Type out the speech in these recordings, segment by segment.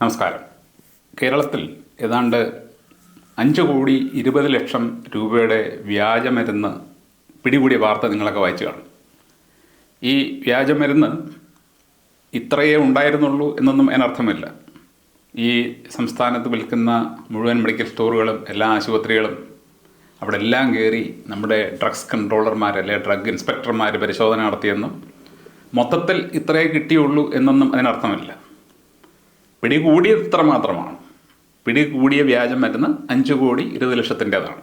നമസ്കാരം. കേരളത്തിൽ ഏതാണ്ട് അഞ്ച് കോടി ഇരുപത് ലക്ഷം രൂപയുടെ വ്യാജമരുന്ന് പിടികൂടിയ വാർത്ത നിങ്ങളൊക്കെ വായിച്ചു കാണും. ഈ വ്യാജമരുന്ന് ഇത്രയേ ഉണ്ടായിരുന്നുള്ളൂ എന്നൊന്നും അതിനർത്ഥമില്ല. ഈ സംസ്ഥാനത്ത് വിൽക്കുന്ന മുഴുവൻ മെഡിക്കൽ സ്റ്റോറുകളും എല്ലാ ആശുപത്രികളും അവിടെ എല്ലാം കയറി നമ്മുടെ ഡ്രഗ്സ് കൺട്രോളർമാർ അല്ലെ ഡ്രഗ് ഇൻസ്പെക്ടർമാർ പരിശോധന നടത്തിയെന്നും മൊത്തത്തിൽ ഇത്രയേ കിട്ടിയുള്ളൂ എന്നൊന്നും അതിനർത്ഥമില്ല. പിടികൂടിയത് ഇത്ര മാത്രമാണ്. പിടികൂടിയ വ്യാജം മരുന്ന് അഞ്ച് കോടി ഇരുപത് ലക്ഷത്തിന്റെതാണ്.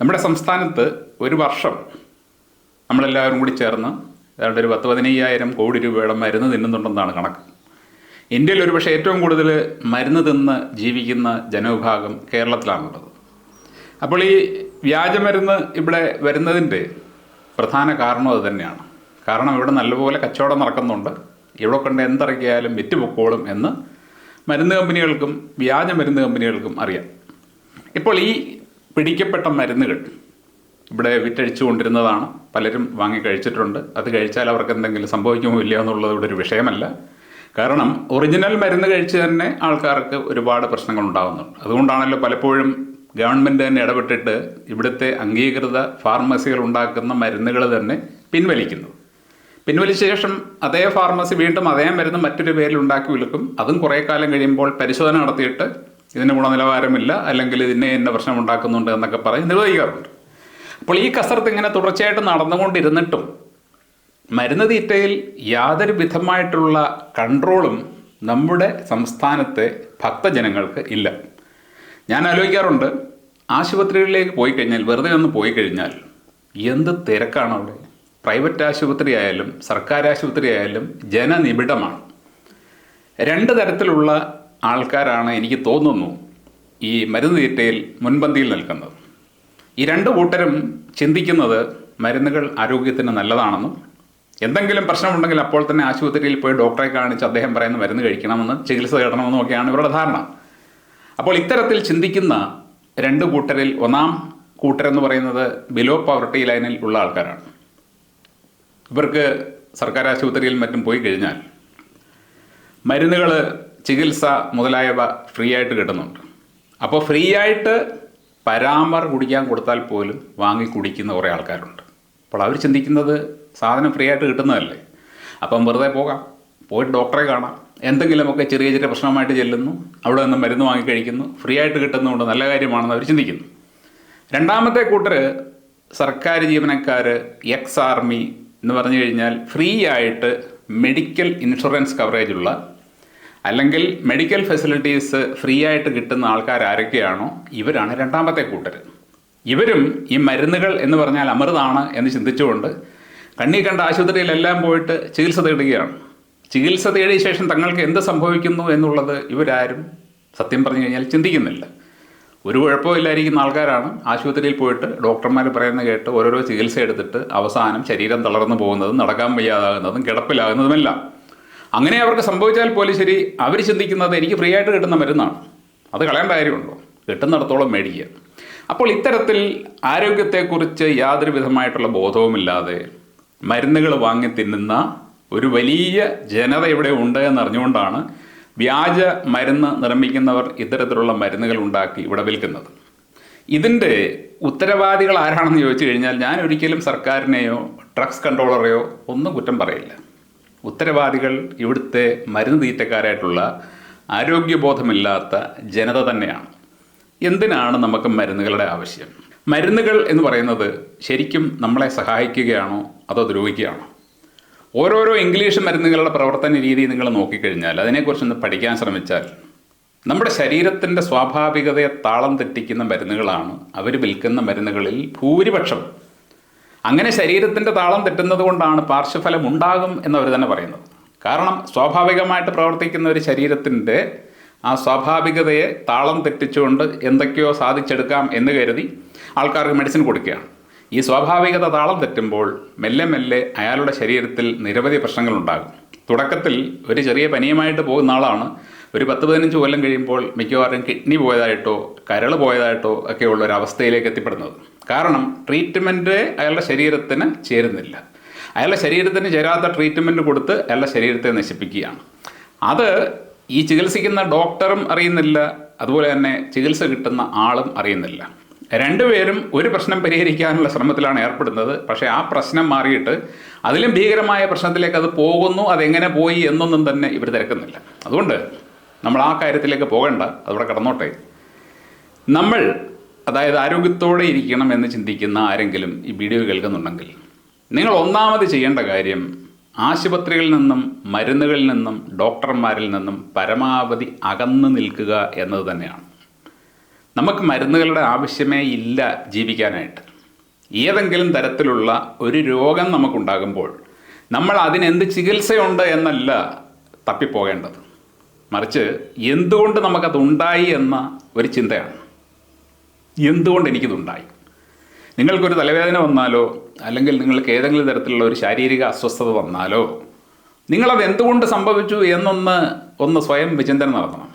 നമ്മുടെ സംസ്ഥാനത്ത് ഒരു വർഷം നമ്മളെല്ലാവരും കൂടി ചേർന്ന് ഏതാണ്ട് ഒരു പത്ത് പതിനയ്യായിരം കോടി രൂപയുടെ മരുന്ന് തിന്നുന്നുണ്ടെന്നാണ് കണക്ക്. ഇന്ത്യയിൽ ഒരുപക്ഷെ ഏറ്റവും കൂടുതൽ മരുന്ന് തിന്ന് ജീവിക്കുന്ന ജനവിഭാഗം കേരളത്തിലാണുള്ളത്. അപ്പോൾ ഈ വ്യാജമരുന്ന് ഇവിടെ വരുന്നതിന്റെ പ്രധാന കാരണം അത് തന്നെയാണ്. കാരണം ഇവിടെ നല്ലപോലെ കച്ചവടം നടക്കുന്നുണ്ട്. ഇവിടെ കണ്ട് എന്തിറക്കിയാലും വിറ്റുപൊക്കോളും എന്ന് മരുന്ന് കമ്പനികൾക്കും വ്യാജ മരുന്ന് കമ്പനികൾക്കും അറിയാം. ഇപ്പോൾ ഈ പിടിക്കപ്പെട്ട മരുന്നുകൾ ഇവിടെ വിറ്റഴിച്ചു കൊണ്ടിരുന്നതാണ് പലരും വാങ്ങി കഴിച്ചിട്ടുണ്ട്. അത് കഴിച്ചാൽ അവർക്ക് എന്തെങ്കിലും സംഭവിക്കുമോ ഇല്ലയോ എന്നുള്ളത് ഇവിടെ ഒരു വിഷയമല്ല. കാരണം ഒറിജിനൽ മരുന്ന് കഴിച്ച് തന്നെ ആൾക്കാർക്ക് ഒരുപാട് പ്രശ്നങ്ങൾ ഉണ്ടാകുന്നുണ്ട്. അതുകൊണ്ടാണല്ലോ പലപ്പോഴും ഗവൺമെന്റ് തന്നെ ഇടപെട്ടിട്ട് ഇവിടുത്തെ അംഗീകൃത ഫാർമസികൾ ഉണ്ടാക്കുന്ന മരുന്നുകൾ തന്നെ പിൻവലിക്കുന്നത്. പിൻവലിച്ച ശേഷം അതേ ഫാർമസി വീണ്ടും അതേ മരുന്ന് മറ്റൊരു പേരിൽ ഉണ്ടാക്കി വിൽക്കും. അതും കുറേ കാലം കഴിയുമ്പോൾ പരിശോധന നടത്തിയിട്ട് ഇതിന് ഗുണനിലവാരമില്ല അല്ലെങ്കിൽ ഇതിനെ എന്നെ പ്രശ്നം ഉണ്ടാക്കുന്നുണ്ട് എന്നൊക്കെ പറഞ്ഞ് നിർവഹിക്കാറുണ്ട്. അപ്പോൾ ഈ കസർത്ത് ഇങ്ങനെ തുടർച്ചയായിട്ട് നടന്നുകൊണ്ടിരുന്നിട്ടും മരുന്ന് തീറ്റയിൽ യാതൊരു വിധമായിട്ടുള്ള കൺട്രോളും നമ്മുടെ സംസ്ഥാനത്തെ ഭക്തജനങ്ങൾക്ക് ഇല്ല. ഞാൻ ആലോചിക്കാറുണ്ട് ആശുപത്രികളിലേക്ക് പോയി കഴിഞ്ഞാൽ വെറുതെ ഒന്ന് പോയി കഴിഞ്ഞാൽ എന്ത് തിരക്കാണ് അവിടെ പ്രൈവറ്റ് ആശുപത്രി ആയാലും സർക്കാർ ആശുപത്രി ആയാലും ജനനിബിഡമാണ്. രണ്ട് തരത്തിലുള്ള ആൾക്കാരാണ് എനിക്ക് തോന്നുന്നു ഈ മരുന്ന് തീറ്റയിൽ മുൻപന്തിയിൽ നിൽക്കുന്നത്. ഈ രണ്ട് കൂട്ടരും ചിന്തിക്കുന്നത് മരുന്നുകൾ ആരോഗ്യത്തിന് നല്ലതാണെന്നും എന്തെങ്കിലും പ്രശ്നമുണ്ടെങ്കിൽ അപ്പോൾ തന്നെ ആശുപത്രിയിൽ പോയി ഡോക്ടറെ കാണിച്ച് അദ്ദേഹം പറയുന്ന മരുന്ന് കഴിക്കണമെന്ന് ചികിത്സ തേടണമെന്നും ഒക്കെയാണ് ഇവരുടെ ധാരണ. അപ്പോൾ ഇത്തരത്തിൽ ചിന്തിക്കുന്ന രണ്ട് കൂട്ടരിൽ ഒന്നാം കൂട്ടരെന്ന് പറയുന്നത് ബിലോ പവർട്ടി ലൈനിൽ ഉള്ള ആൾക്കാരാണ്. ഇവർക്ക് സർക്കാർ ആശുപത്രിയിൽ മറ്റും പോയി കഴിഞ്ഞാൽ മരുന്നുകൾ ചികിത്സ മുതലായവ ഫ്രീ ആയിട്ട് കിട്ടുന്നുണ്ട്. അപ്പോൾ ഫ്രീ ആയിട്ട് പരാമർ കുടിക്കാൻ കൊടുത്താൽ പോലും വാങ്ങി കുടിക്കുന്ന കുറേ ആൾക്കാരുണ്ട്. അപ്പോൾ അവർ ചിന്തിക്കുന്നത് സാധനം ഫ്രീ ആയിട്ട് കിട്ടുന്നതല്ലേ? അപ്പം വെറുതെ പോകാം. പോയിട്ട് ഡോക്ടറെ കാണാം. എന്തെങ്കിലുമൊക്കെ ചെറിയ ചെറിയ പ്രശ്നമായിട്ട് ചെല്ലുന്നു. അവിടെ നിന്ന് മരുന്ന് വാങ്ങി കഴിക്കുന്നു. ഫ്രീ ആയിട്ട് കിട്ടുന്നതുകൊണ്ട് നല്ല കാര്യമാണെന്ന് അവർ ചിന്തിക്കുന്നു. രണ്ടാമത്തെ കൂട്ടർ സർക്കാർ ജീവനക്കാർ എക്സ് ആർമി എന്ന് പറഞ്ഞു കഴിഞ്ഞാൽ ഫ്രീ ആയിട്ട് മെഡിക്കൽ ഇൻഷുറൻസ് കവറേജുള്ള അല്ലെങ്കിൽ മെഡിക്കൽ ഫെസിലിറ്റീസ് ഫ്രീ ആയിട്ട് കിട്ടുന്ന ആൾക്കാർ ആരൊക്കെയാണോ ഇവരാണ് രണ്ടാമത്തെ കൂട്ടർ ഇവരും ഈ മരുന്നുകൾ എന്ന് പറഞ്ഞാൽ അമൃതാണ് എന്ന് ചിന്തിച്ചുകൊണ്ട് കണ്ണി കണ്ട ആശുപത്രിയിലെല്ലാം പോയിട്ട് ചികിത്സ തേടുകയാണ്. ചികിത്സ തേടിയ ശേഷം തങ്ങൾക്ക് എന്ത് സംഭവിക്കുന്നു എന്നുള്ളത് ഇവരാരും സത്യം പറഞ്ഞു കഴിഞ്ഞാൽ ചിന്തിക്കുന്നില്ല. ഒരു കുഴപ്പമില്ലായിരിക്കുന്ന ആൾക്കാരാണ്. ആശുപത്രിയിൽ പോയിട്ട് ഡോക്ടർമാർ പറയുന്ന കേട്ട് ഓരോരോ ചികിത്സ എടുത്തിട്ട് അവസാനം ശരീരം തളർന്നു പോകുന്നതും നടക്കാൻ വയ്യാതാകുന്നതും കിടപ്പിലാകുന്നതുമെല്ലാം. അങ്ങനെ അവർക്ക് സംഭവിച്ചാൽ പോലും ശരി അവർ ചിന്തിക്കുന്നത് എനിക്ക് ഫ്രീ ആയിട്ട് കിട്ടുന്ന മരുന്നാണ്. അത് കളയേണ്ട കാര്യമുണ്ടോ? കിട്ടുന്നിടത്തോളം മേടിക്കുക. അപ്പോൾ ഇത്തരത്തിൽ ആരോഗ്യത്തെക്കുറിച്ച് യാതൊരു വിധമായിട്ടുള്ള ബോധവുമില്ലാതെ മരുന്നുകൾ വാങ്ങി തിന്നുന്ന ഒരു വലിയ ജനത ഇവിടെ ഉണ്ട് എന്നറിഞ്ഞുകൊണ്ടാണ് വ്യാജ മരുന്ന് നിർമ്മിക്കുന്നവർ ഇത്തരത്തിലുള്ള മരുന്നുകൾ ഉണ്ടാക്കി ഇവിടെ വിൽക്കുന്നത്. ഇതിന്റെ ഉത്തരവാദികൾ ആരാണെന്ന് ചോദിച്ചു കഴിഞ്ഞാൽ ഞാൻ ഒരിക്കലും സർക്കാരിനെയോ ഡ്രഗ്സ് കൺട്രോളറെയോ ഒന്നും കുറ്റം പറയില്ല. ഉത്തരവാദികൾ ഇവിടുത്തെ മരുന്ന് തീറ്റക്കാരായിട്ടുള്ള ആരോഗ്യബോധമില്ലാത്ത ജനത തന്നെയാണ്. എന്തിനാണ് നമുക്ക് മരുന്നുകളുടെ ആവശ്യം? മരുന്നുകൾ എന്ന് പറയുന്നത് ശരിക്കും നമ്മളെ സഹായിക്കുകയാണോ അതോ ദ്രോഹിക്കുകയാണോ? ഓരോരോ ഇംഗ്ലീഷ് മരുന്നുകളുടെ പ്രവർത്തന രീതി നിങ്ങൾ നോക്കിക്കഴിഞ്ഞാൽ അതിനെക്കുറിച്ചൊന്ന് പഠിക്കാൻ ശ്രമിച്ചാൽ നമ്മുടെ ശരീരത്തിന്റെ സ്വാഭാവികതയെ താളം തെറ്റിക്കുന്ന മരുന്നുകളാണ്. അവർ വിൽക്കുന്ന മരുന്നുകളിൽ ഭൂരിപക്ഷം. അങ്ങനെ ശരീരത്തിന്റെ താളം തെറ്റുന്നത് കൊണ്ടാണ് പാർശ്വഫലം ഉണ്ടാകും എന്നവർ തന്നെ പറയുന്നത്. കാരണം സ്വാഭാവികമായിട്ട് പ്രവർത്തിക്കുന്ന ഒരു ശരീരത്തിന്റെ ആ സ്വാഭാവികതയെ താളം തെറ്റിച്ചുകൊണ്ട് എന്തൊക്കെയോ സാധിച്ചെടുക്കാം എന്ന് കരുതി ആൾക്കാർക്ക് മെഡിസിൻ കൊടുക്കുകയാണ്. ഈ സ്വാഭാവികത താളം തെറ്റുമ്പോൾ മെല്ലെ മെല്ലെ അയാളുടെ ശരീരത്തിൽ നിരവധി പ്രശ്നങ്ങളുണ്ടാകും. തുടക്കത്തിൽ ഒരു ചെറിയ പനിയുമായിട്ട് പോകുന്ന ആളാണ്. ഒരു പത്ത് പതിനഞ്ച് കൊല്ലം കഴിയുമ്പോൾ മിക്കവാറും കിഡ്നി പോയതായിട്ടോ കരൾ പോയതായിട്ടോ ഒക്കെയുള്ള ഒരു അവസ്ഥയിലേക്ക് എത്തിപ്പെടുന്നത്. കാരണം ട്രീറ്റ്മെന്റ് അയാളുടെ ശരീരത്തിന് ചേരുന്നില്ല. അയാളുടെ ശരീരത്തിന് ചേരാത്ത ട്രീറ്റ്മെന്റ് കൊടുത്ത് അയാളുടെ ശരീരത്തെ നശിപ്പിക്കുകയാണ്. അത് ഈ ചികിത്സിക്കുന്ന ഡോക്ടറും അറിയുന്നില്ല. അതുപോലെ തന്നെ ചികിത്സ കിട്ടുന്ന ആളും അറിയുന്നില്ല. രണ്ടുപേരും ഒരു പ്രശ്നം പരിഹരിക്കാനുള്ള ശ്രമത്തിലാണ് ഏർപ്പെടുന്നത്. പക്ഷേ ആ പ്രശ്നം മാറിയിട്ട് അതിലും ഭീകരമായ പ്രശ്നത്തിലേക്ക് അത് പോകുന്നു അതെങ്ങനെ പോയി എന്നൊന്നും തന്നെ ഇവർ തിരക്കുന്നില്ല. അതുകൊണ്ട് നമ്മൾ ആ കാര്യത്തിലേക്ക് പോകണ്ട അതവിടെ കടന്നോട്ടെ. നമ്മൾ അതായത് ആരോഗ്യത്തോടെ ഇരിക്കണം എന്ന് ചിന്തിക്കുന്ന ആരെങ്കിലും ഈ വീഡിയോ കേൾക്കുന്നുണ്ടെങ്കിൽ നിങ്ങൾ ഒന്നാമത് ചെയ്യേണ്ട കാര്യം ആശുപത്രികളിൽ നിന്നും മരുന്നുകളിൽ നിന്നും ഡോക്ടർമാരിൽ നിന്നും പരമാവധി അകന്നു നിൽക്കുക എന്നത് തന്നെയാണ്. നമുക്ക് മരുന്നുകളുടെ ആവശ്യമേ ഇല്ല ജീവിക്കാനായിട്ട്. ഏതെങ്കിലും തരത്തിലുള്ള ഒരു രോഗം നമുക്കുണ്ടാകുമ്പോൾ നമ്മൾ അതിനെന്ത് ചികിത്സയുണ്ട് എന്നല്ല തപ്പിപ്പോകേണ്ടത്. മറിച്ച് എന്തുകൊണ്ട് നമുക്കതുണ്ടായി എന്ന ഒരു ചിന്തയാണ്. എന്തുകൊണ്ട് എനിക്കിതുണ്ടായി? നിങ്ങൾക്കൊരു തലവേദന വന്നാലോ അല്ലെങ്കിൽ നിങ്ങൾക്ക് ഏതെങ്കിലും തരത്തിലുള്ള ഒരു ശാരീരിക അസ്വസ്ഥത വന്നാലോ നിങ്ങളത് എന്തുകൊണ്ട് സംഭവിച്ചു എന്നൊന്ന് ഒന്ന് സ്വയം വിചിന്തനം നടത്തണം.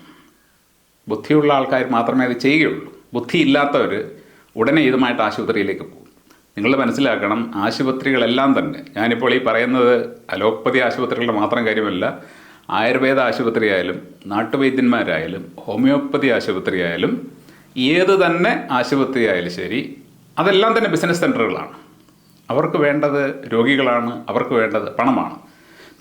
ബുദ്ധിയുള്ള ആൾക്കാർ മാത്രമേ അത് ചെയ്യുകയുള്ളൂ. ബുദ്ധിയില്ലാത്തവർ ഉടനെ ഇതുമായിട്ട് ആശുപത്രിയിലേക്ക് പോകും. നിങ്ങൾ മനസ്സിലാക്കണം ആശുപത്രികളെല്ലാം തന്നെ ഞാനിപ്പോൾ ഈ പറയുന്നത് അലോപ്പതി ആശുപത്രികളുടെ മാത്രം കാര്യമല്ല ആയുർവേദ ആശുപത്രി ആയാലും നാട്ടുവൈദ്യന്മാരായാലും ഹോമിയോപ്പതി ആശുപത്രി ആയാലും ഏത് തന്നെ ആശുപത്രി ആയാലും ശരി അതെല്ലാം തന്നെ ബിസിനസ് സെന്ററുകളാണ് അവർക്ക് വേണ്ടത് രോഗികളാണ് അവർക്ക് വേണ്ടത് പണമാണ്.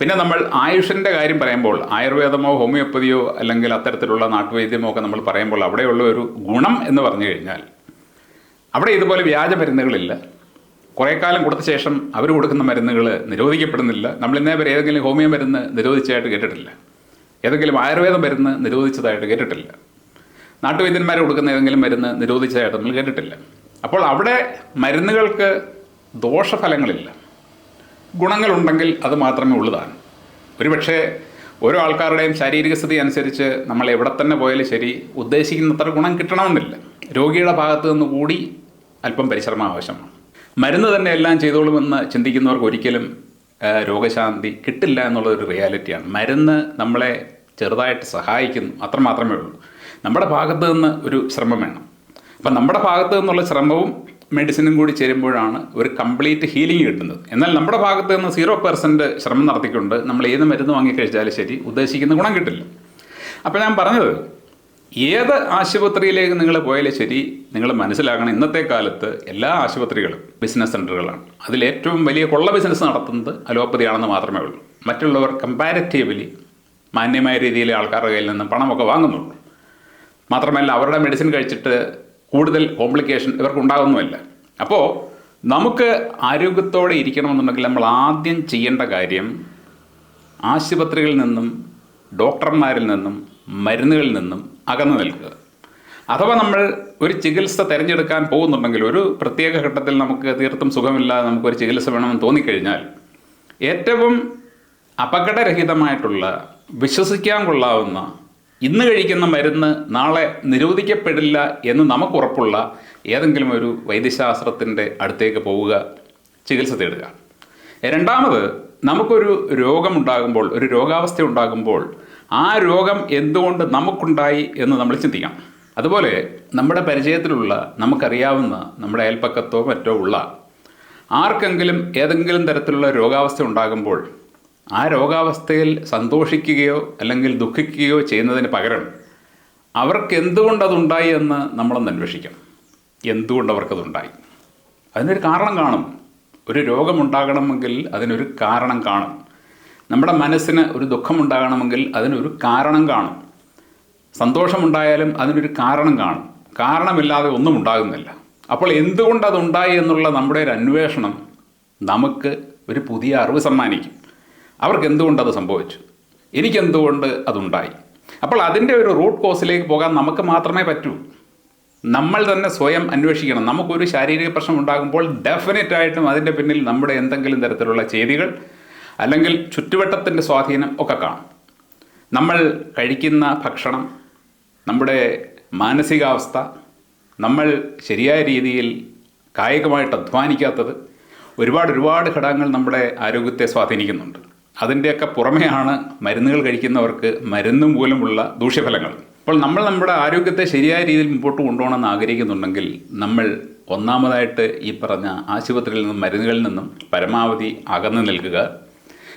പിന്നെ നമ്മൾ ആയുഷിന്റെ കാര്യം പറയുമ്പോൾ ആയുർവേദമോ ഹോമിയോപ്പതിയോ അല്ലെങ്കിൽ അത്തരത്തിലുള്ള നാട്ടുവൈദ്യമോ ഒക്കെ നമ്മൾ പറയുമ്പോൾ അവിടെയുള്ള ഒരു ഗുണം എന്ന് പറഞ്ഞു കഴിഞ്ഞാൽ അവിടെ ഇതുപോലെ വ്യാജ മരുന്നുകളില്ല. കുറേ കാലം കൊടുത്ത ശേഷം അവർ കൊടുക്കുന്ന മരുന്നുകൾ നിരോധിക്കപ്പെടുന്നില്ല. നമ്മൾ ഇന്നേ വരെ ഏതെങ്കിലും ഹോമിയോ മരുന്ന് നിരോധിച്ചതായിട്ട് കേട്ടിട്ടില്ല. ഏതെങ്കിലും ആയുർവേദ മരുന്ന് നിരോധിച്ചതായിട്ട് കേട്ടിട്ടില്ല. നാട്ടുവൈദ്യന്മാർ കൊടുക്കുന്ന ഏതെങ്കിലും മരുന്ന് നിരോധിച്ചതായിട്ട് നമ്മൾ കേട്ടിട്ടില്ല. അപ്പോൾ അവിടെ മരുന്നുകൾക്ക് ദോഷഫലങ്ങളില്ല. ഗുണങ്ങളുണ്ടെങ്കിൽ അത് മാത്രമേ ഉള്ളതാണ്. ഒരുപക്ഷെ ഓരോ ആൾക്കാരുടെയും ശാരീരിക സ്ഥിതി അനുസരിച്ച് നമ്മൾ എവിടെ തന്നെ പോയാലും ശരി ഉദ്ദേശിക്കുന്നത്ര ഗുണം കിട്ടണമെന്നില്ല. രോഗിയുടെ ഭാഗത്ത് നിന്ന് കൂടി അല്പം പരിശ്രമം ആവശ്യമാണ്. മരുന്ന് തന്നെ എല്ലാം ചെയ്തോളുമെന്ന് ചിന്തിക്കുന്നവർക്ക് ഒരിക്കലും രോഗശാന്തി കിട്ടില്ല എന്നുള്ളൊരു റിയാലിറ്റിയാണ്. മരുന്ന് നമ്മളെ ചെറുതായിട്ട് സഹായിക്കുന്നു അത്രമാത്രമേ ഉള്ളൂ. നമ്മുടെ ഭാഗത്ത് നിന്ന് ഒരു ശ്രമം വേണം. അപ്പം നമ്മുടെ ഭാഗത്ത് നിന്നുള്ള ശ്രമവും മെഡിസിനും കൂടി ചേരുമ്പോഴാണ് ഒരു കംപ്ലീറ്റ് ഹീലിംഗ് കിട്ടുന്നത്. എന്നാൽ നമ്മുടെ ഭാഗത്ത് നിന്ന് സീറോ പെർസെന്റ് ശ്രമം നടത്തിക്കൊണ്ട് നമ്മൾ ഏത് മരുന്ന് വാങ്ങിക്കഴിച്ചാലും ശരി ഉദ്ദേശിക്കുന്ന ഗുണം കിട്ടില്ല. അപ്പോൾ ഞാൻ പറഞ്ഞത് ഏത് ആശുപത്രിയിലേക്ക് നിങ്ങൾ പോയാലും ശരി നിങ്ങൾ മനസ്സിലാക്കണം ഇന്നത്തെ കാലത്ത് എല്ലാ ആശുപത്രികളും ബിസിനസ് സെന്ററുകളാണ് അതിൽ ഏറ്റവും വലിയ കൊള്ള ബിസിനസ് നടത്തുന്നത് അലോപ്പതിയാണെന്ന് മാത്രമേ ഉള്ളൂ. മറ്റുള്ളവർ കമ്പാരിറ്റീവ്ലി മാന്യമായ രീതിയിൽ ആൾക്കാരുടെ കയ്യിൽ നിന്ന് പണമൊക്കെ വാങ്ങുന്നുള്ളൂ. മാത്രമല്ല അവരുടെ മെഡിസിൻ കഴിച്ചിട്ട് കൂടുതൽ കോംപ്ലിക്കേഷൻ ഇവർക്ക് ഉണ്ടാകുന്നുമില്ല അപ്പോൾ നമുക്ക് ആരോഗ്യത്തോടെ ഇരിക്കണമെന്നുണ്ടെങ്കിൽ നമ്മൾ ആദ്യം ചെയ്യേണ്ട കാര്യം ആശുപത്രികളിൽ നിന്നും ഡോക്ടർമാരിൽ നിന്നും മരുന്നുകളിൽ നിന്നും അകന്നു നിൽക്കുക. അഥവാ നമ്മൾ ഒരു ചികിത്സ തിരഞ്ഞെടുക്കാൻ പോകുന്നുണ്ടെങ്കിൽ ഒരു പ്രത്യേക ഘട്ടത്തിൽ നമുക്ക് തീർത്തും സുഖമില്ലാതെ നമുക്കൊരു ചികിത്സ വേണമെന്ന് തോന്നിക്കഴിഞ്ഞാൽ ഏറ്റവും അപകടരഹിതമായിട്ടുള്ള വിശ്വസിക്കാൻ കൊള്ളാവുന്ന ഇന്ന് കഴിക്കുന്ന മരുന്ന് നാളെ നിരോധിക്കപ്പെടില്ല എന്ന് നമുക്ക് ഉറപ്പുള്ള ഏതെങ്കിലും ഒരു വൈദ്യശാസ്ത്രത്തിന്റെ അടുത്തേക്ക് പോവുക ചികിത്സ തേടുക. രണ്ടാമത് നമുക്കൊരു രോഗമുണ്ടാകുമ്പോൾ ഒരു രോഗാവസ്ഥ ഉണ്ടാകുമ്പോൾ ആ രോഗം എന്തുകൊണ്ട് നമുക്കുണ്ടായി എന്ന് നമ്മൾ ചിന്തിക്കാം അതുപോലെ നമ്മുടെ പരിചയത്തിലുള്ള നമുക്കറിയാവുന്ന നമ്മുടെ അയൽപ്പക്കത്തോ മറ്റോ ഉള്ള ആർക്കെങ്കിലും ഏതെങ്കിലും തരത്തിലുള്ള രോഗാവസ്ഥ ഉണ്ടാകുമ്പോൾ ആ രോഗാവസ്ഥയിൽ സന്തോഷിക്കുകയോ അല്ലെങ്കിൽ ദുഃഖിക്കുകയോ ചെയ്യുന്നതിന് പകരം അവർക്ക് എന്തുകൊണ്ടതുണ്ടായി എന്ന് നമ്മളൊന്ന് അന്വേഷിക്കണം. എന്തുകൊണ്ട് അവർക്കതുണ്ടായി അതിനൊരു കാരണം കാണും. ഒരു രോഗമുണ്ടാകണമെങ്കിൽ അതിനൊരു കാരണം കാണും. നമ്മുടെ മനസ്സിന് ഒരു ദുഃഖമുണ്ടാകണമെങ്കിൽ അതിനൊരു കാരണം കാണും. സന്തോഷമുണ്ടായാലും അതിനൊരു കാരണം കാണും. കാരണമില്ലാതെ ഒന്നും ഉണ്ടാകുന്നില്ല. അപ്പോൾ എന്തുകൊണ്ട് അതുണ്ടായി എന്നുള്ള നമ്മുടെ ഒരു അന്വേഷണം നമുക്ക് ഒരു പുതിയ അറിവ് സമ്മാനിക്കും. അവർക്ക് എന്തുകൊണ്ട് അത് സംഭവിച്ചു? എനിക്കെന്തുകൊണ്ട് അതുണ്ടായി? അപ്പോൾ അതിന്റെ ഒരു റൂട്ട് കോസിലേക്ക് പോകാൻ നമുക്ക് മാത്രമേ പറ്റൂ. നമ്മൾ തന്നെ സ്വയം അന്വേഷിക്കണം. നമുക്കൊരു ശാരീരിക പ്രശ്നം ഉണ്ടാകുമ്പോൾ ഡെഫിനറ്റ് ആയിട്ടും അതിന്റെ പിന്നിൽ നമ്മുടെ എന്തെങ്കിലും തരത്തിലുള്ള ചെയ്തികൾ അല്ലെങ്കിൽ ചുറ്റുവട്ടത്തിന്റെ സ്വാധീനം ഒക്കെ കാണും. നമ്മൾ കഴിക്കുന്ന ഭക്ഷണം നമ്മുടെ മാനസികാവസ്ഥ നമ്മൾ ശരിയായ രീതിയിൽ കായികമായിട്ട് അധ്വാനിക്കാത്തത് ഒരുപാട് ഒരുപാട് ഘടകങ്ങൾ നമ്മുടെ ആരോഗ്യത്തെ സ്വാധീനിക്കുന്നുണ്ട്. അതിന്റെയൊക്കെ പുറമെയാണ് മരുന്നുകൾ കഴിക്കുന്നവർക്ക് മരുന്ന് മൂലമുള്ള ദൂഷ്യഫലങ്ങൾ. അപ്പോൾ നമ്മൾ നമ്മുടെ ആരോഗ്യത്തെ ശരിയായ രീതിയിൽ മുമ്പോട്ട് കൊണ്ടുപോകണമെന്ന് ആഗ്രഹിക്കുന്നുണ്ടെങ്കിൽ നമ്മൾ ഒന്നാമതായിട്ട് ഈ പറഞ്ഞ ആശുപത്രിയിൽ നിന്നും മരുന്നുകളിൽ നിന്നും പരമാവധി അകന്നു നിൽക്കുക.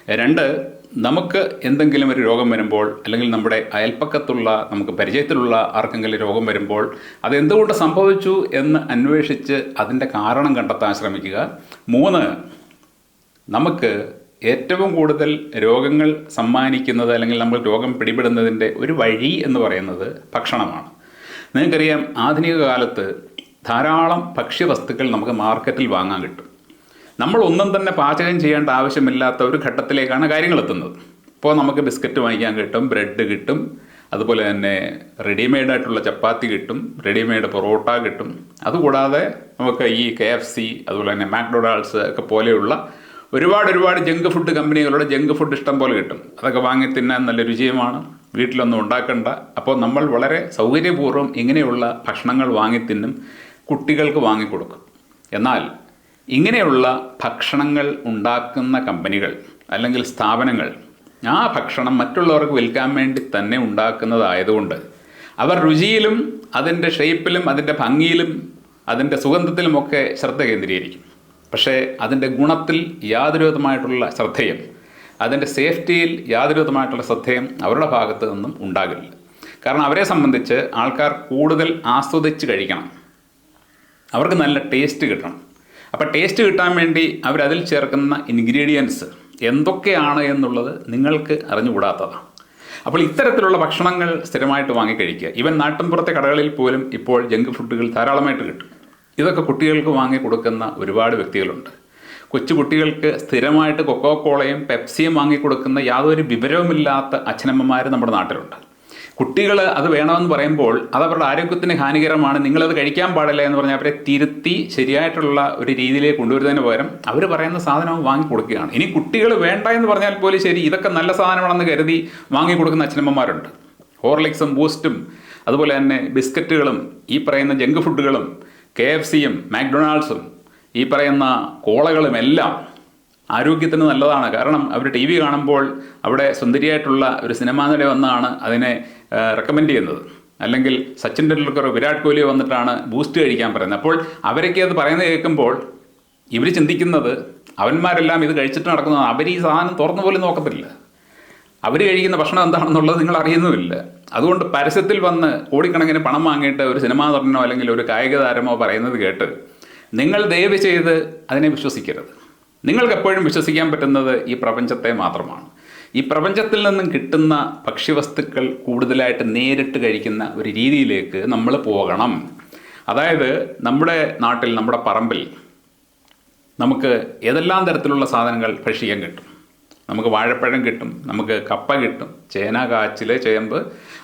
രണ്ട് നമുക്ക് എന്തെങ്കിലും ഒരു രോഗം വരുമ്പോൾ അല്ലെങ്കിൽ നമ്മുടെ അയൽപ്പക്കത്തുള്ള നമുക്ക് പരിചയത്തിലുള്ള ആർക്കെങ്കിലും രോഗം വരുമ്പോൾ അതെന്തുകൊണ്ട് സംഭവിച്ചു എന്ന് അന്വേഷിച്ച് അതിന്റെ കാരണം കണ്ടെത്താൻ ശ്രമിക്കുക. മൂന്ന് നമുക്ക് ഏറ്റവും കൂടുതൽ രോഗങ്ങൾ സമ്മാനിക്കുന്നത് അല്ലെങ്കിൽ നമ്മൾ രോഗം പിടിപെടുന്നതിന്റെ ഒരു വഴി എന്ന് പറയുന്നത് ഭക്ഷണമാണ്. നിങ്ങൾക്കറിയാം ആധുനിക കാലത്ത് ധാരാളം ഭക്ഷ്യവസ്തുക്കൾ നമുക്ക് മാർക്കറ്റിൽ വാങ്ങാൻ കിട്ടും. നമ്മൾ ഒന്നും തന്നെ പാചകം ചെയ്യേണ്ട ആവശ്യമില്ലാത്ത ഒരു ഘട്ടത്തിലേക്കാണ് കാര്യങ്ങൾ എത്തുന്നത്. ഇപ്പോൾ നമുക്ക് ബിസ്ക്കറ്റ് വാങ്ങിക്കാൻ കിട്ടും ബ്രെഡ് കിട്ടും അതുപോലെ തന്നെ റെഡിമെയ്ഡ് ആയിട്ടുള്ള ചപ്പാത്തി കിട്ടും റെഡിമെയ്ഡ് പൊറോട്ട കിട്ടും. അതുകൂടാതെ നമുക്ക് ഈ കെ എഫ് സി അതുപോലെ തന്നെ മാക്ഡൊണാൾഡ്സ് ഒക്കെ പോലെയുള്ള ഒരുപാട് ഒരുപാട് ജങ്ക് ഫുഡ് കമ്പനികളുടെ ജങ്ക് ഫുഡ് ഇഷ്ടം പോലെ കിട്ടും. അതൊക്കെ വാങ്ങി തിന്നാൻ നല്ല രുചിയുമാണ്. വീട്ടിലൊന്നും ഉണ്ടാക്കണ്ട. അപ്പോൾ നമ്മൾ വളരെ സൗകര്യപൂർവം ഇങ്ങനെയുള്ള ഭക്ഷണങ്ങൾ വാങ്ങി തിന്നും കുട്ടികൾക്ക് വാങ്ങിക്കൊടുക്കും എന്നാൽ ഇങ്ങനെയുള്ള ഭക്ഷണങ്ങൾ ഉണ്ടാക്കുന്ന കമ്പനികൾ അല്ലെങ്കിൽ സ്ഥാപനങ്ങൾ ആ ഭക്ഷണം മറ്റുള്ളവർക്ക് വിൽക്കാൻ വേണ്ടി തന്നെ ഉണ്ടാക്കുന്നതായതുകൊണ്ട് അവർ രുചിയിലും അതിന്റെ ഷേപ്പിലും അതിന്റെ ഭംഗിയിലും അതിന്റെ സുഗന്ധത്തിലുമൊക്കെ ശ്രദ്ധ കേന്ദ്രീകരിക്കും. പക്ഷേ അതിന്റെ ഗുണത്തിൽ യാതൊരു വിധമായിട്ടുള്ള ശ്രദ്ധയും അതിന്റെ സേഫ്റ്റിയിൽ യാതൊരു വിധമായിട്ടുള്ള ശ്രദ്ധയും അവരുടെ ഭാഗത്തു നിന്നും ഉണ്ടാകില്ല. കാരണം അവരെ സംബന്ധിച്ച് ആൾക്കാർ കൂടുതൽ ആസ്വദിച്ച് കഴിക്കണം. അവർക്ക് നല്ല ടേസ്റ്റ് കിട്ടണം. അപ്പോൾ ടേസ്റ്റ് കിട്ടാൻ വേണ്ടി അവരതിൽ ചേർക്കുന്ന ഇൻഗ്രീഡിയൻസ് എന്തൊക്കെയാണ് എന്നുള്ളത് നിങ്ങൾക്ക് അറിഞ്ഞുകൂടാത്തതാണ്. അപ്പോൾ ഇത്തരത്തിലുള്ള ഭക്ഷണങ്ങൾ സ്ഥിരമായിട്ട് വാങ്ങിക്കഴിക്കുക ഈവൻ നാട്ടിൻപുറത്തെ കടകളിൽ പോലും ഇപ്പോൾ ജങ്ക് ഫുഡുകൾ ധാരാളമായിട്ട് കിട്ടും. ഇതൊക്കെ കുട്ടികൾക്ക് വാങ്ങി കൊടുക്കുന്ന ഒരുപാട് വ്യക്തികളുണ്ട്. കൊച്ചു കുട്ടികൾക്ക് സ്ഥിരമായിട്ട് കൊക്കോ കോളയും പെപ്സിയും വാങ്ങി കൊടുക്കുന്ന യാതൊരു വിവരവുമില്ലാത്ത അച്ഛനമ്മമാർ നമ്മുടെ നാട്ടിലുണ്ട്. കുട്ടികൾ അത് വേണമെന്ന് പറയുമ്പോൾ അത് അവരുടെ ആരോഗ്യത്തിന് ഹാനികരമാണ് നിങ്ങളത് കഴിക്കാൻ പാടില്ല എന്ന് പറഞ്ഞാൽ അവരെ തിരുത്തി ശരിയായിട്ടുള്ള ഒരു രീതിയിലേക്ക് കൊണ്ടുവരുന്നതിന് പകരം അവർ പറയുന്ന സാധനം വാങ്ങി കൊടുക്കുകയാണ്. ഇനി കുട്ടികൾ വേണ്ട എന്ന് പറഞ്ഞാൽ പോലും ശരി ഇതൊക്കെ നല്ല സാധനമാണെന്ന് കരുതി വാങ്ങി കൊടുക്കുന്ന അച്ഛനമ്മമാരുണ്ട്. ഹോർലിക്സും ബൂസ്റ്റും അതുപോലെ തന്നെ ബിസ്ക്കറ്റുകളും ഈ പറയുന്ന ജങ്ക് ഫുഡുകളും കെ എഫ് സിയും മാക്ഡൊണാൾഡ്സും ഈ പറയുന്ന കോളകളും എല്ലാം ആരോഗ്യത്തിന് നല്ലതാണ്. കാരണം അവർ ടി വി കാണുമ്പോൾ അവിടെ സുന്ദരിയായിട്ടുള്ള ഒരു സിനിമാ നടി വന്നാണ് അതിനെ റെക്കമെൻഡ് ചെയ്യുന്നത്. അല്ലെങ്കിൽ സച്ചിൻ ടെണ്ടുൽക്കർ വിരാട് കോഹ്ലി വന്നിട്ടാണ് ബൂസ്റ്റ് കഴിക്കാൻ പറയുന്നത്. അപ്പോൾ അവരൊക്കെ അത് പറയുന്നത് കേൾക്കുമ്പോൾ ഇവർ ചിന്തിക്കുന്നത് അവന്മാരെല്ലാം ഇത് കഴിച്ചിട്ട് നടക്കുന്നതാണ്. അവർ ഈ സാധനം തുറന്നു പോലും നോക്കത്തില്ല. അവർ കഴിക്കുന്ന ഭക്ഷണം എന്താണെന്നുള്ളത് നിങ്ങൾ അറിയുന്നുമില്ല അതുകൊണ്ട് പരസ്യത്തിൽ വന്ന് കോടിക്കണക്കിന് പണം വാങ്ങിയിട്ട് ഒരു സിനിമാ നടനോ അല്ലെങ്കിൽ ഒരു കായിക താരമോ പറയുന്നത് കേട്ട് നിങ്ങൾ ദയവ് ചെയ്ത് അതിനെ വിശ്വസിക്കരുത്. നിങ്ങൾക്ക് എപ്പോഴും വിശ്വസിക്കാൻ പറ്റുന്നത് ഈ പ്രപഞ്ചത്തെ മാത്രമാണ്. ഈ പ്രപഞ്ചത്തിൽ നിന്നും കിട്ടുന്ന ഭക്ഷ്യവസ്തുക്കൾ കൂടുതലായിട്ട് നേരിട്ട് കഴിക്കുന്ന ഒരു രീതിയിലേക്ക് നമ്മൾ പോകണം. അതായത് നമ്മുടെ നാട്ടിൽ നമ്മുടെ പറമ്പിൽ നമുക്ക് ഏതെല്ലാം തരത്തിലുള്ള സാധനങ്ങൾ ഭക്ഷിക്കാൻ കിട്ടും? നമുക്ക് വാഴപ്പഴം കിട്ടും നമുക്ക് കപ്പ കിട്ടും ചേന കാച്ചിൽ ചേമ്പ്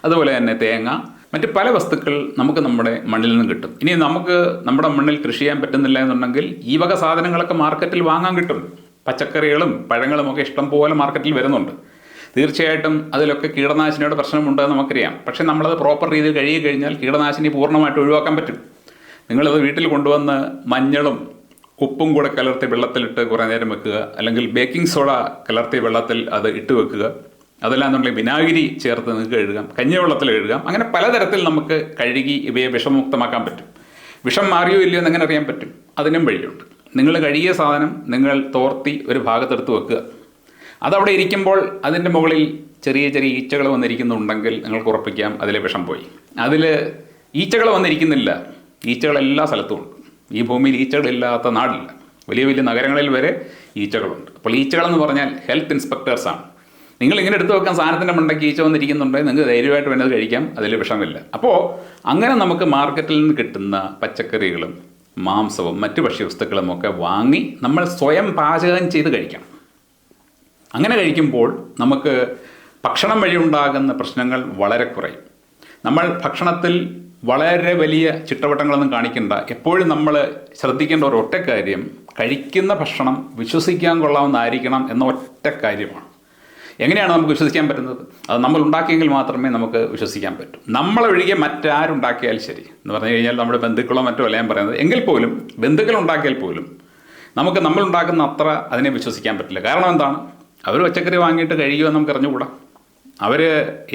അതുപോലെ തന്നെ തേങ്ങ മറ്റ് പല വസ്തുക്കൾ നമുക്ക് നമ്മുടെ മണ്ണിൽ നിന്ന് കിട്ടും. ഇനി നമുക്ക് നമ്മുടെ മണ്ണിൽ കൃഷി ചെയ്യാൻ പറ്റുന്നില്ല എന്നുണ്ടെങ്കിൽ ഈ വക സാധനങ്ങളൊക്കെ മാർക്കറ്റിൽ വാങ്ങാൻ കിട്ടും. പച്ചക്കറികളും പഴങ്ങളും ഒക്കെ ഇഷ്ടം പോലെ മാർക്കറ്റിൽ വരുന്നുണ്ട്. തീർച്ചയായിട്ടും അതിലൊക്കെ കീടനാശിനിയുടെ പ്രശ്നമുണ്ടെന്ന് നമുക്കറിയാം. പക്ഷേ നമ്മളത് പ്രോപ്പർ രീതിയിൽ കഴുകി കഴിഞ്ഞാൽ കീടനാശിനി പൂർണമായിട്ട് ഒഴിവാക്കാൻ പറ്റും. നിങ്ങളത് വീട്ടിൽ കൊണ്ടുവന്ന് മഞ്ഞളും ഉപ്പും കൂടെ കലർത്തി വെള്ളത്തിലിട്ട് കുറേ നേരം വെക്കുക. അല്ലെങ്കിൽ ബേക്കിംഗ് സോഡ കലർത്തി വെള്ളത്തിൽ അത് ഇട്ട് വെക്കുക. അതെല്ലാം എന്നുണ്ടെങ്കിൽ വിനാഗിരി ചേർത്ത് നിങ്ങൾക്ക് കഴുകാം കഞ്ഞിവെള്ളത്തിൽ കഴുകാം അങ്ങനെ പലതരത്തിൽ നമുക്ക് കഴുകി ഇവയെ വിഷമുക്തമാക്കാൻ പറ്റും. വിഷം മാറിയോ ഇല്ലയോ എന്ന് എങ്ങനെ അറിയാൻ പറ്റും? അതിനും വഴിയുണ്ട്. നിങ്ങൾ കഴുകിയ സാധനം നിങ്ങൾ തോർത്തി ഒരു ഭാഗത്തെടുത്ത് വെക്കുക. അതവിടെ ഇരിക്കുമ്പോൾ അതിന്റെ മുകളിൽ ചെറിയ ചെറിയ ഈച്ചകൾ വന്നിരിക്കുന്നുണ്ടെങ്കിൽ നിങ്ങൾക്ക് ഉറപ്പിക്കാം. അതിലെ വിഷം പോയി. അതിൽ ഈച്ചകൾ വന്നിരിക്കുന്നില്ല. ഈച്ചകൾ എല്ലാ സ്ഥലത്തും ഉണ്ട്. ഈ ഭൂമിയിൽ ഈച്ചകളില്ലാത്ത നാടില്ല. വലിയ വലിയ നഗരങ്ങളിൽ വരെ ഈച്ചകളുണ്ട്. അപ്പോൾ ഈച്ചകളെന്ന് പറഞ്ഞാൽ ഹെൽത്ത് ഇൻസ്പെക്ടേഴ്സാണ് നിങ്ങൾ ഇങ്ങനെ എടുത്തു വെക്കാൻ സാധനത്തിന്റെ മണ്ടയ്ക്ക് ഈച്ച വന്നിരിക്കുന്നുണ്ടെങ്കിൽ നിങ്ങൾക്ക് ധൈര്യമായിട്ട് വേണ്ടത് കഴിക്കാം. അതിൽ വിഷമില്ല. അപ്പോൾ അങ്ങനെ നമുക്ക് മാർക്കറ്റിൽ നിന്ന് കിട്ടുന്ന പച്ചക്കറികളും മാംസവും മറ്റു ഭക്ഷ്യവസ്തുക്കളും ഒക്കെ വാങ്ങി നമ്മൾ സ്വയം പാചകം ചെയ്ത് കഴിക്കാം. അങ്ങനെ കഴിക്കുമ്പോൾ നമുക്ക് ഭക്ഷണം വഴി ഉണ്ടാകുന്ന പ്രശ്നങ്ങൾ വളരെ കുറയും. നമ്മൾ ഭക്ഷണത്തിൽ വളരെ വലിയ ചിട്ടവട്ടങ്ങളൊന്നും കാണിക്കേണ്ട. എപ്പോഴും നമ്മൾ ശ്രദ്ധിക്കേണ്ട ഒരു ഒറ്റ കാര്യം കഴിക്കുന്ന ഭക്ഷണം വിശ്വസിക്കാൻ കൊള്ളാവുന്നതായിരിക്കണം എന്ന ഒറ്റ കാര്യമാണ്. എങ്ങനെയാണ് നമുക്ക് വിശ്വസിക്കാൻ പറ്റുന്നത്? അത് നമ്മൾ ഉണ്ടാക്കിയെങ്കിൽ മാത്രമേ നമുക്ക് വിശ്വസിക്കാൻ പറ്റൂ. നമ്മളൊഴികെ മറ്റാരുണ്ടാക്കിയാൽ ശരി. എന്ന് പറഞ്ഞു കഴിഞ്ഞാൽ നമ്മുടെ ബന്ധുക്കളോ മറ്റോ അല്ല ഞാൻ പറയുന്നത്? എങ്കിൽ പോലും ബന്ധുക്കൾ ഉണ്ടാക്കിയാൽ പോലും നമുക്ക് നമ്മളുണ്ടാക്കുന്ന അത്ര അതിനെ വിശ്വസിക്കാൻ പറ്റില്ല. കാരണം എന്താണ്? അവർ പച്ചക്കറി വാങ്ങിയിട്ട് കഴിയുമോ നമുക്ക് അറിഞ്ഞുകൂടാ. അവർ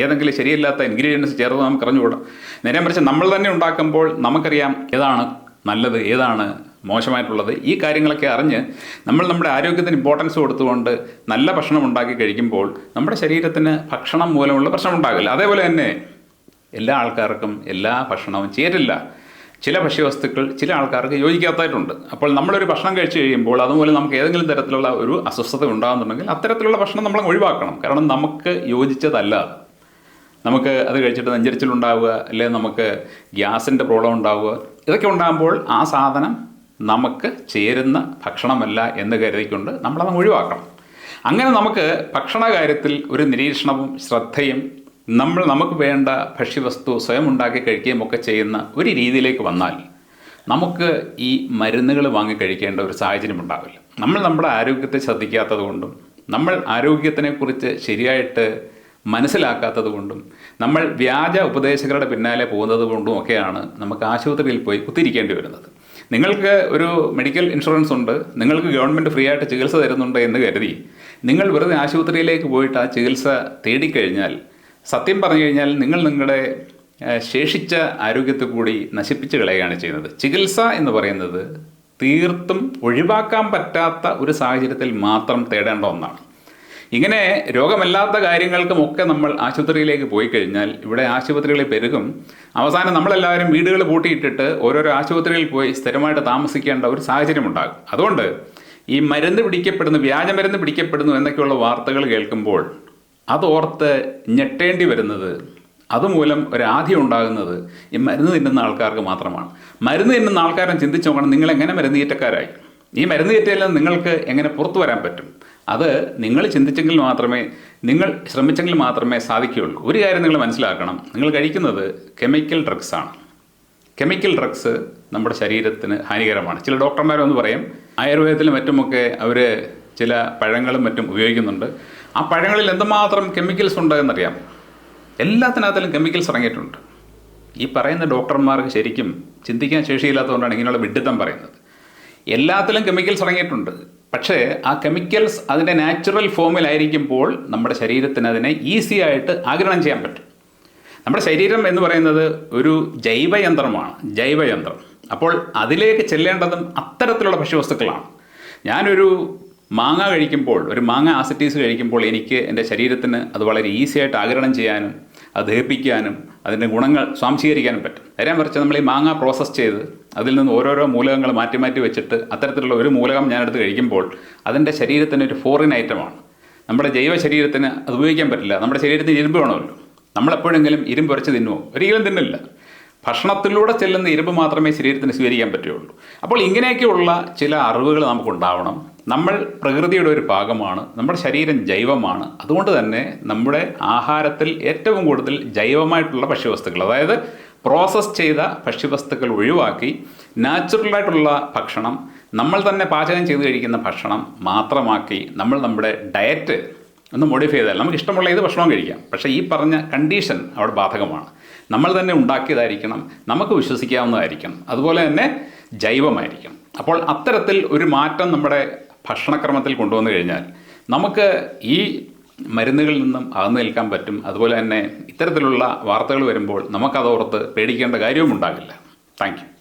ഏതെങ്കിലും ശരിയല്ലാത്ത ഇൻഗ്രീഡിയൻസ് ചേർത്ത് നമുക്ക് അറിഞ്ഞുകൂടാം. നേരെ മറിച്ച് നമ്മൾ തന്നെ ഉണ്ടാക്കുമ്പോൾ നമുക്കറിയാം ഏതാണ് നല്ലത് ഏതാണ് മോശമായിട്ടുള്ളത്. ഈ കാര്യങ്ങളൊക്കെ അറിഞ്ഞ് നമ്മൾ നമ്മുടെ ആരോഗ്യത്തിന് ഇമ്പോർട്ടൻസ് കൊടുത്തുകൊണ്ട് നല്ല ഭക്ഷണം ഉണ്ടാക്കി കഴിക്കുമ്പോൾ നമ്മുടെ ശരീരത്തിന് ഭക്ഷണം മൂലമുള്ള പ്രശ്നം ഉണ്ടാകില്ല. അതേപോലെ തന്നെ എല്ലാ ആൾക്കാർക്കും എല്ലാ ഭക്ഷണവും ചേരില്ല. ചില ഭക്ഷ്യവസ്തുക്കൾ ചില ആൾക്കാർക്ക് യോജിക്കാത്തതായിട്ടുണ്ട് അപ്പോൾ നമ്മളൊരു ഭക്ഷണം കഴിച്ചു കഴിയുമ്പോൾ അതുമൂലം നമുക്ക് ഏതെങ്കിലും തരത്തിലുള്ള ഒരു അസ്വസ്ഥത ഉണ്ടാകുന്നുണ്ടെങ്കിൽ അത്തരത്തിലുള്ള ഭക്ഷണം നമ്മൾ ഒഴിവാക്കണം. കാരണം നമുക്ക് യോജിച്ചതല്ല. നമുക്ക് അത് കഴിച്ചിട്ട് നെഞ്ചരിച്ചിലുണ്ടാവുക അല്ലെങ്കിൽ നമുക്ക് ഗ്യാസിന്റെ പ്രോബ്ലം ഉണ്ടാവുക ഇതൊക്കെ ഉണ്ടാകുമ്പോൾ ആ സാധനം നമുക്ക് ചേരുന്ന ഭക്ഷണമല്ല എന്ന് കരുതിക്കൊണ്ട് നമ്മളത് ഒഴിവാക്കണം. അങ്ങനെ നമുക്ക് ഭക്ഷണ കാര്യത്തിൽ ഒരു നിരീക്ഷണവും ശ്രദ്ധയും നമ്മൾ നമുക്ക് വേണ്ട ഭക്ഷ്യവസ്തു സ്വയം ഉണ്ടാക്കി കഴിക്കുകയും ഒക്കെ ചെയ്യുന്ന ഒരു രീതിയിലേക്ക് വന്നാൽ നമുക്ക് ഈ മരുന്നുകൾ വാങ്ങി കഴിക്കേണ്ട ഒരു സാഹചര്യം ഉണ്ടാവില്ല. നമ്മൾ നമ്മുടെ ആരോഗ്യത്തെ ശ്രദ്ധിക്കാത്തത് കൊണ്ടും നമ്മൾ ആരോഗ്യത്തിനെക്കുറിച്ച് ശരിയായിട്ട് മനസ്സിലാക്കാത്തത് കൊണ്ടും നമ്മൾ വ്യാജ ഉപദേശകരുടെ പിന്നാലെ പോകുന്നത് കൊണ്ടും ഒക്കെയാണ് നമുക്ക് ആശുപത്രിയിൽ പോയി കുത്തിരിക്കേണ്ടി വരുന്നത്. നിങ്ങൾക്ക് ഒരു മെഡിക്കൽ ഇൻഷുറൻസ് ഉണ്ട് നിങ്ങൾക്ക് ഗവൺമെന്റ് ഫ്രീ ആയിട്ട് ചികിത്സ തരുന്നുണ്ട് എന്ന് കരുതി നിങ്ങൾ വെറുതെ ആശുപത്രിയിലേക്ക് പോയിട്ട് ആ ചികിത്സ തേടിക്കഴിഞ്ഞാൽ സത്യം പറഞ്ഞു കഴിഞ്ഞാൽ നിങ്ങൾ നിങ്ങളുടെ ശേഷിച്ച ആരോഗ്യത്തെ കൂടി നശിപ്പിച്ച് കളയുകയാണ് ചെയ്യുന്നത്. ചികിത്സ എന്ന് പറയുന്നത് തീർത്തും ഒഴിവാക്കാൻ പറ്റാത്ത ഒരു സാഹചര്യത്തിൽ മാത്രം തേടേണ്ട ഒന്നാണ്. ഇങ്ങനെ രോഗമല്ലാത്ത കാര്യങ്ങൾക്കുമൊക്കെ നമ്മൾ ആശുപത്രിയിലേക്ക് പോയി കഴിഞ്ഞാൽ ഇവിടെ ആശുപത്രികളിൽ പെരുകും. അവസാനം നമ്മളെല്ലാവരും വീടുകൾ പൂട്ടിയിട്ടിട്ട് ഓരോരോ ആശുപത്രിയിൽ പോയി സ്ഥിരമായിട്ട് താമസിക്കേണ്ട ഒരു സാഹചര്യം ഉണ്ടാകും. അതുകൊണ്ട് ഈ മരുന്ന് പിടിക്കപ്പെടുന്നു വ്യാജമരുന്ന് പിടിക്കപ്പെടുന്നു എന്നൊക്കെയുള്ള വാർത്തകൾ കേൾക്കുമ്പോൾ അതോർത്ത് ഞെട്ടേണ്ടി വരുന്നത് അതുമൂലം ഒരാധി ഉണ്ടാകുന്നത് ഈ മരുന്ന് തിന്നുന്ന ആൾക്കാർക്ക് മാത്രമാണ്. മരുന്ന് തിന്നുന്ന ആൾക്കാരൻ ചിന്തിച്ച് നോക്കണം നിങ്ങൾ എങ്ങനെ മരുന്ന് തീറ്റക്കാരായി ഈ മരുന്ന് തീറ്റയിൽ നിങ്ങൾക്ക് എങ്ങനെ പുറത്തു വരാൻ പറ്റും? അത് നിങ്ങൾ ചിന്തിച്ചെങ്കിൽ മാത്രമേ നിങ്ങൾ ശ്രമിച്ചെങ്കിൽ മാത്രമേ സാധിക്കുകയുള്ളൂ. ഒരു കാര്യം നിങ്ങൾ മനസ്സിലാക്കണം നിങ്ങൾ കഴിക്കുന്നത് കെമിക്കൽ ഡ്രഗ്സാണ് കെമിക്കൽ ഡ്രഗ്സ് നമ്മുടെ ശരീരത്തിന് ഹാനികരമാണ്. ചില ഡോക്ടർമാരൊന്ന് പറയും ആയുർവേദത്തിലും മറ്റുമൊക്കെ അവർ ചില പഴങ്ങളും മറ്റും ഉപയോഗിക്കുന്നുണ്ട്. ആ പഴങ്ങളിൽ എന്തുമാത്രം കെമിക്കൽസ് ഉണ്ട് എന്നറിയാം. എല്ലാത്തിനകത്തിലും കെമിക്കൽസ് ഇറങ്ങിയിട്ടുണ്ട്. ഈ പറയുന്ന ഡോക്ടർമാർക്ക് ശരിക്കും ചിന്തിക്കാൻ ശേഷിയില്ലാത്തതുകൊണ്ടാണ് ഇങ്ങനെയുള്ള വിഡിത്തം പറയുന്നത്. എല്ലാത്തിലും കെമിക്കൽസ് ഇറങ്ങിയിട്ടുണ്ട്. പക്ഷേ ആ കെമിക്കൽസ് അതിന്റെ നാച്ചുറൽ ഫോമിലായിരിക്കുമ്പോൾ നമ്മുടെ ശരീരത്തിന് അതിനെ ഈസി ആയിട്ട് ആഗിരണം ചെയ്യാൻ പറ്റും. നമ്മുടെ ശരീരം എന്ന് പറയുന്നത് ഒരു ജൈവയന്ത്രമാണ് ജൈവയന്ത്രം അപ്പോൾ അതിലേക്ക് ചെല്ലേണ്ടതും അത്തരത്തിലുള്ള ഭക്ഷ്യവസ്തുക്കളാണ് ഞാനൊരു മാങ്ങ കഴിക്കുമ്പോൾ ഒരു മാങ്ങ ആസിറ്റീസ് കഴിക്കുമ്പോൾ എനിക്ക് എന്റെ ശരീരത്തിന് അത് വളരെ ഈസി ആയിട്ട് ആഗിരണം ചെയ്യാനും അത് ദഹിപ്പിക്കാനും അതിന്റെ ഗുണങ്ങൾ സ്വാംശീകരിക്കാനും പറ്റും. നേരെ മറിച്ച് നമ്മൾ ഈ മാങ്ങ പ്രോസസ്സ് ചെയ്ത് അതിൽ നിന്ന് ഓരോരോ മൂലകങ്ങൾ മാറ്റി മാറ്റി വെച്ചിട്ട് അത്തരത്തിലുള്ള ഒരു മൂലകം ഞാനെടുത്ത് കഴിക്കുമ്പോൾ അതിന്റെ ശരീരത്തിന് ഒരു ഫോറിൻ ഐറ്റമാണ് നമ്മുടെ ജൈവ ശരീരത്തിന് അത് ഉപയോഗിക്കാൻ പറ്റില്ല. നമ്മുടെ ശരീരത്തിന് ഇരുമ്പ് വേണമല്ലോ. നമ്മളെപ്പോഴെങ്കിലും ഇരുമ്പ് ഉരച്ച് തിന്നുമോ ഒരിക്കലും തിന്നില്ല. ഭക്ഷണത്തിലൂടെ ചെല്ലുന്ന ഇരുമ്പ് മാത്രമേ ശരീരത്തിന് സ്വീകരിക്കാൻ പറ്റുകയുള്ളൂ. അപ്പോൾ ഇങ്ങനെയൊക്കെയുള്ള ചില അറിവുകൾ നമുക്കുണ്ടാവണം. നമ്മൾ പ്രകൃതിയുടെ ഒരു ഭാഗമാണ് നമ്മുടെ ശരീരം ജൈവമാണ്. അതുകൊണ്ട് തന്നെ നമ്മുടെ ആഹാരത്തിൽ ഏറ്റവും കൂടുതൽ ജൈവമായിട്ടുള്ള ഭക്ഷ്യവസ്തുക്കൾ അതായത് പ്രോസസ്സ് ചെയ്ത ഭക്ഷ്യവസ്തുക്കൾ ഒഴിവാക്കി നാച്ചുറലായിട്ടുള്ള ഭക്ഷണം നമ്മൾ തന്നെ പാചകം ചെയ്ത് കഴിക്കുന്ന ഭക്ഷണം മാത്രമാക്കി നമ്മൾ നമ്മുടെ ഡയറ്റ് ഒന്ന് മോഡിഫൈ ചെയ്താൽ നമുക്ക് ഇഷ്ടമുള്ള ഏത് ഭക്ഷണവും കഴിക്കാം. പക്ഷേ ഈ പറഞ്ഞ കണ്ടീഷൻ അവിടെ ബാധകമാണ്. നമ്മൾ തന്നെ ഉണ്ടാക്കിയതായിരിക്കണം നമുക്ക് വിശ്വസിക്കാവുന്നതായിരിക്കണം. അതുപോലെ തന്നെ ജൈവമായിരിക്കണം. അപ്പോൾ അത്തരത്തിൽ ഒരു മാറ്റം നമ്മുടെ ഭക്ഷണക്രമത്തിൽ കൊണ്ടുവന്നു കഴിഞ്ഞാൽ നമുക്ക് ഈ മരുന്നുകളിൽ നിന്നും അകന്നു നിൽക്കാൻ പറ്റും. അതുപോലെ തന്നെ ഇത്തരത്തിലുള്ള വാർത്തകൾ വരുമ്പോൾ നമുക്കതോർത്ത് പേടിക്കേണ്ട കാര്യവും ഉണ്ടാകില്ല. താങ്ക്